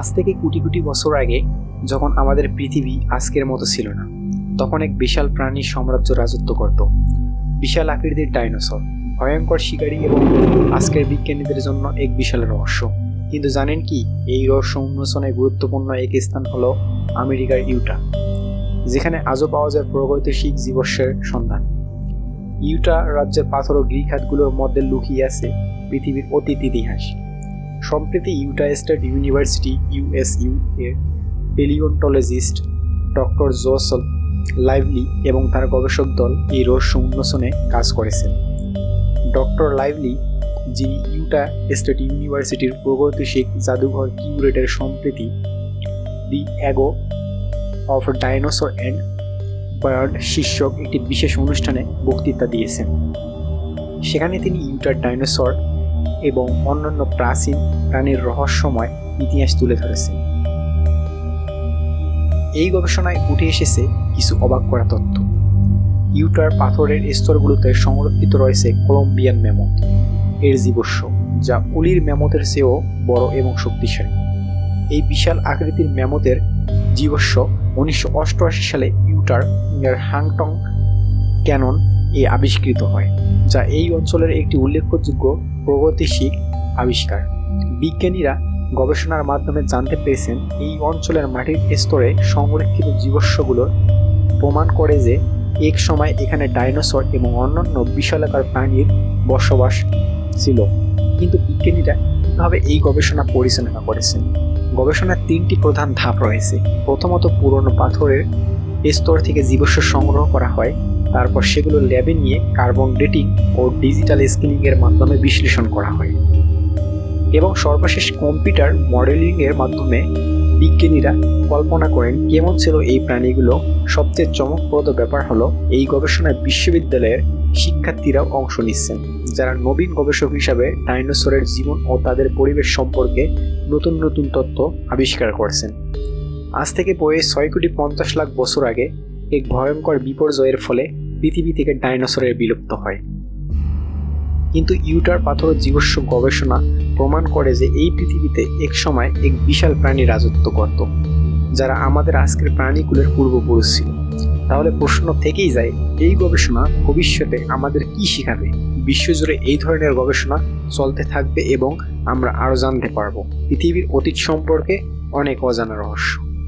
আজ থেকে কোটি কোটি বছর আগে যখন আমাদের পৃথিবী আজকের মতো ছিল না, তখন এক বিশাল প্রাণী সাম্রাজ্য রাজত্ব করত। বিশাল আকৃতির ডাইনোসর, ভয়ঙ্কর শিকারী এবং আজকের বিজ্ঞানীদের জন্য এক বিশাল রহস্য। কিন্তু জানেন কি, এই রহস্য উন্মোচনে গুরুত্বপূর্ণ এক স্থান হলো আমেরিকার ইউটা, যেখানে আজও পাওয়া যায় প্রগতিশীল জীবস্যের সন্ধান। ইউটা রাজ্যের পাথর ও হাতগুলোর মধ্যে লুকিয়ে আছে পৃথিবীর অতীত ইতিহাস। সম্প্রতি ইউটা স্টেট ইউনিভার্সিটি, ইউএসইউ এর পেলিওন্টোলজিস্ট ডক্টর জোসল লাইভলি এবং তার গবেষক দল এই রহস্য উন্মোচনে কাজ করেছেন। ডক্টর লাইভলি, যিনি ইউটা স্টেট ইউনিভার্সিটির প্রগতিশীল জাদুঘর কিউরেটের সম্প্রতি the ago of dinosaur and bird শীর্ষক একটি বিশেষ অনুষ্ঠানে বক্তৃতা দিয়েছেন। সেখানে তিনি ইউটার ডাইনোসর এবং অন্যান্য প্রাচীন প্রাণীর রহস্যময় ইতিহাস তুলে ধরেছে। এই গবেষণায় উঠে এসেছে কিছু অবাক করা তথ্য। ইউটার পাথরের স্তরগুলোতে সংরক্ষিত রয়েছে কলম্বিয়ান ম্যামথ এর জীবস্য, যা উলির ম্যামথের চেয়েও বড় এবং শক্তিশালী। এই বিশাল আকৃতির ম্যামথের জীবস্য উনিশশো সালে ইউটার হাংটং ক্যানন এ আবিষ্কৃত হয়, যা এই অঞ্চলের একটি উল্লেখযোগ্য প্রগতিশীল আবিষ্কার। বিজ্ঞানীরা গবেষণার মাধ্যমে জানতে পেরেছেন, এই অঞ্চলের মাটির স্তরে সংরক্ষিত জীবস্যগুলোর প্রমাণ করে যে এক সময় এখানে ডাইনোসর এবং অন্যান্য বিশালাকার প্রাণীর বসবাস ছিল। কিন্তু বিজ্ঞানীরা কীভাবে এই গবেষণা পরিচালনা করেছেন? গবেষণার তিনটি প্রধান ধাপ রয়েছে। প্রথমত পুরনো পাথরের স্তর থেকে জীবস্য সংগ্রহ করা হয়। তারপর সেগুলো ল্যাবে নিয়ে কার্বন ডেটিং ও ডিজিটাল স্ক্যানিংয়ের মাধ্যমে বিশ্লেষণ করা হয়। এবং সর্বশেষ কম্পিউটার মডেলিংয়ের মাধ্যমে বিজ্ঞানীরা কল্পনা করেন কেমন ছিল এই প্রাণীগুলো। সবচেয়ে চমকপ্রদ ব্যাপার হলো এই গবেষণায় বিশ্ববিদ্যালয়ের শিক্ষার্থীরাও অংশ নিচ্ছেন, যারা নবীন গবেষক হিসাবে ডাইনোসরের জীবন ও তাদের পরিবেশ সম্পর্কে নতুন নতুন তথ্য আবিষ্কার করছেন। আজ থেকে বয়ে ছয় কোটি পঞ্চাশ লাখ বছর আগে এক ভয়ঙ্কর বিপর্যয়ের ফলে পৃথিবী থেকে ডাইনোসরের বিলুপ্ত হয়। কিন্তু ইউটার পাথর জীবস্ব গবেষণা প্রমাণ করে যে এই পৃথিবীতে এক সময় এক বিশাল প্রাণী রাজত্ব করত, যারা আমাদের আজকের প্রাণীকুলের পূর্বপুরুষ ছিল। তাহলে প্রশ্ন থেকেই যায়, এই গবেষণা ভবিষ্যতে আমাদের কি শেখাবে? বিশ্বজুড়ে এই ধরনের গবেষণা চলতে থাকবে এবং আমরা আরও জানতে পারব। পৃথিবীর অতীত সম্পর্কে অনেক অজানা রহস্য।